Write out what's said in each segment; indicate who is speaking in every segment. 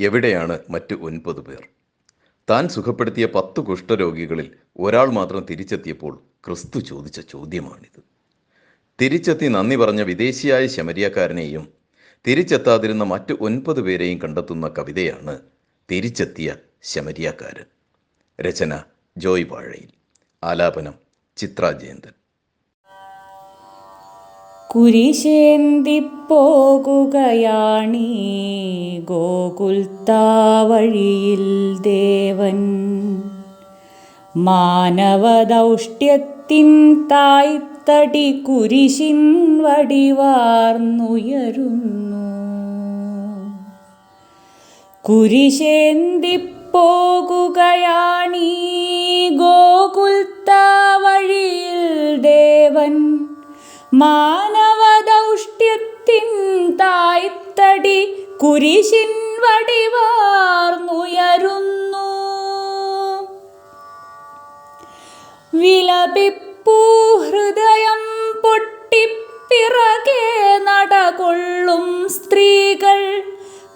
Speaker 1: എവിടെയാണ് മറ്റ് ഒൻപത് പേർ? താൻ സുഖപ്പെടുത്തിയ പത്ത് കുഷ്ഠരോഗികളിൽ ഒരാൾ മാത്രം തിരിച്ചെത്തിയപ്പോൾ ക്രിസ്തു ചോദിച്ച ചോദ്യമാണിത്. തിരിച്ചെത്തി നന്ദി പറഞ്ഞ വിദേശിയായ ശമരിയക്കാരനെയും തിരിച്ചെത്താതിരുന്ന മറ്റ് ഒൻപത് പേരെയും കണ്ടെത്തുന്ന കവിതയാണ് തിരിച്ചെത്തിയ ശമരിയക്കാരൻ. രചന ജോയ് വാഴയിൽ. ആലാപനം ചിത്ര ജയന്തൻ
Speaker 2: കുരിശേന്തിപ്പോകുകയാണീ ഗോകുൽത്താവഴിയിൽ ദേവൻ. മാനവദൗഷ്ട്യത്തിൻ തായ്ത്തടി കുരിശിൻ വടിവാർന്നുയരുന്നു. കുരിശേന്തിപ്പോകുകയാണീ ഗോകുൽത്താവഴിയിൽ ദേവൻ. മാനവദൗഷ്ട്യത്തിൻ തായ്തടി കുരിശിൻ വടിവാർന്നുയരുന്നു. വിലപിപ്പൂ ഹൃദയം പൊട്ടിപ്പിറകെ നടകൊള്ളും സ്ത്രീകൾ.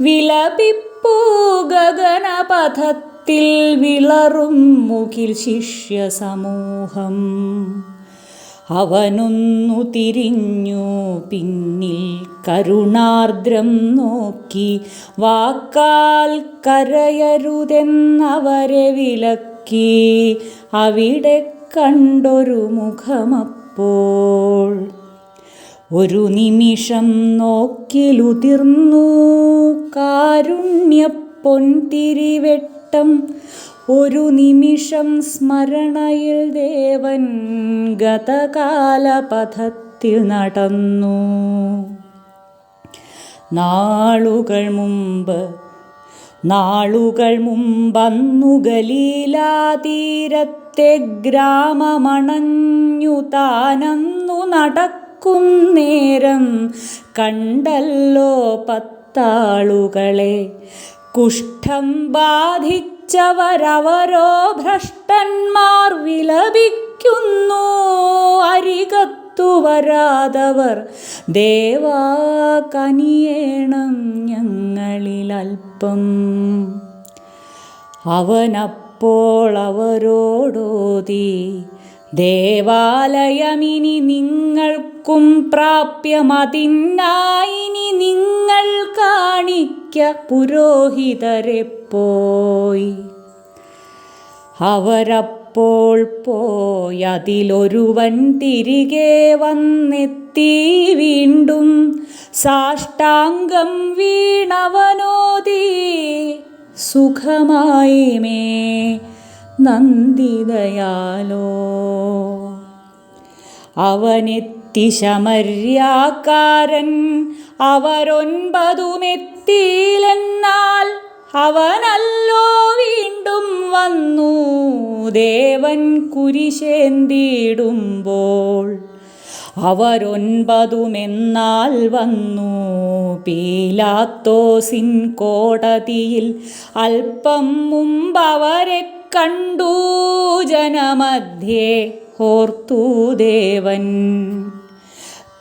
Speaker 2: വിലപിപ്പൂ ഗഗനപഥത്തിൽ വിളറും മുകിൽ ശിഷ്യ സമൂഹം അവനൊന്നു തിരിഞ്ഞു പിന്നിൽ കരുണാർദ്രം നോക്കി. വാക്കാൽ കരയരുതെന്നവരെ വിലക്കി. അവിടെ കണ്ടൊരു മുഖമപ്പോൾ ഒരു നിമിഷം നോക്കിലുതിർന്നു. കാരുണ്യപ്പൊൻതിരിവെട്ടം ഒരു നിമിഷം സ്മരണയിൽ ദേവൻ ഗതകാലപഥത്തിൽ നടന്നു. നാളുകൾ മുമ്പ് നാളുകൾ മുമ്പന്നു ഗലീലാതീരത്തെ ഗ്രാമമണഞ്ഞു താനന്നു നടക്കുന്നേരം കണ്ടല്ലോ പത്താളുകളെ. കുഷ്ഠം ബാധിച്ചവരവരോ ഭ്രഷ്ടന്മാർ വിലപിക്കുന്നു. അരികത്തു വരാതവർ ദേവാ കനിയേണം ഞങ്ങളിലൽപ്പം അവനപ്പോൾ അവരോടോതി ദേവാലയമിനി നിങ്ങൾക്കും പ്രാപ്യമതിന്നായിനി നിങ്ങൾ കാണിക്ക പുരോഹിതരെ പോയി അവരപ്പോൾ പോയി അതിലൊരുവൻ തിരികെ വന്നെത്തി. വീണ്ടും സാഷ്ടാംഗം വീണവനോതി. സുഖമായി മേ നന്ദിതയാലോ അവനെത്തി ശമര്യാക്കാരൻ അവരൊൻപതുമെത്തിയിലെന്നാൽ അവനല്ലോ വീണ്ടും വന്നു. ദേവൻ കുരിശേന്തിയിടുമ്പോൾ അവരൊൻപതുമെന്നാൽ വന്നു. പീലാത്തോസിൻ കോടതിയിൽ അല്പം മുമ്പ് അവരെ കണ്ടു. ജനമധ്യേ ഓർത്തു ദേവൻ.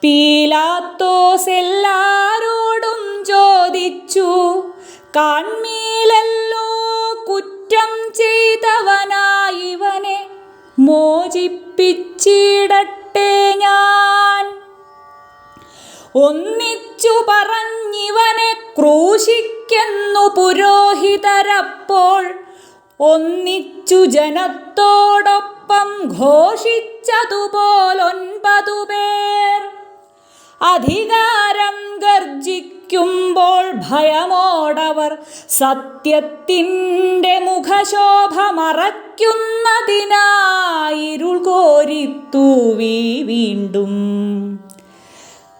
Speaker 2: പീലാത്തോസ് എല്ലാരോടും ചോദിച്ചു കാൺമീലല്ലോ കുറ്റം ചെയ്തവനായിവനെ മോചിപ്പിച്ചിടട്ടെ ഞാൻ. ഒന്നിച്ചു പറഞ്ഞിവനെ ക്രൂശിക്കുന്നു പുരോഹിതരപ്പോൾ ഒന്നിച്ചു ജനത്തോടൊപ്പം ഘോഷിച്ചതുപോലൊൻപതു പേർ. അധികാരം ഗർജിക്കുമ്പോൾ ഭയമോടവർ സത്യത്തിന്റെ മുഖശോഭ മറയ്ക്കുന്നതിനായിരുൾ കോരിത്തൂവി വീണ്ടും.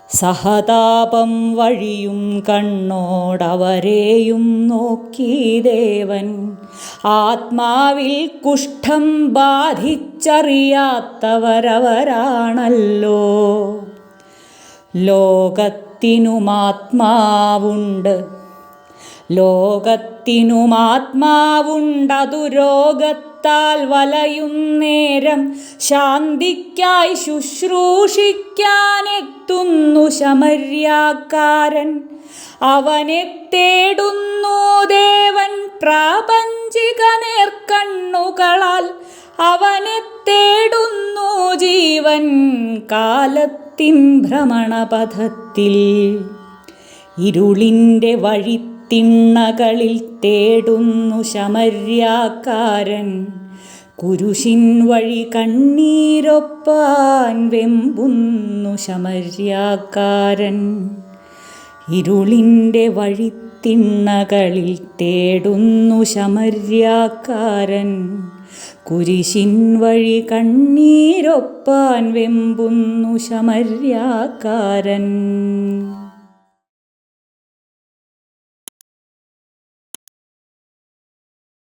Speaker 2: സഹതാപം വഴിയും കണ്ണോടവരെയും നോക്കി ദേവൻ ആത്മാവിൽ കുഷ്ഠം ബാധിച്ചറിയാത്തവരവരാണല്ലോ. ലോകത്തിനുമാത്മാവുണ്ട്. ലോകത്തിനുമാത്മാവുണ്ടതു രോഗത്താൽ വലയും നേരം ശാന്തിക്കായി ശുശ്രൂഷിക്കാനെത്തുന്നു ശമര്യാക്കാരൻ. അവനെ തേടുന്നു ദേവൻ പ്രാപഞ്ചിക നേർക്കണ്ണുകളാൽ അവനെ തേടുന്നു ജീവൻ കാലത്തിൻ ഭ്രമണപഥത്തിൽ. ഇരുളിന്റെ വഴിത്തിണ്ണകളിൽ തേടുന്നു ശമര്യാക്കാരൻ. കുരുഷിൻ വഴി കണ്ണീരൊപ്പാൻ വെമ്പുന്നു ശമര്യാക്കാരൻ. ഇരുളിന്റെ വഴിത്തിണ്ണകളിൽ തേടുന്നു ശമര്യാക്കാരൻ. കുരിശിൻ വഴി കണ്ണീരൊപ്പാൻ വെമ്പുന്നു ശമര്യാക്കാരൻ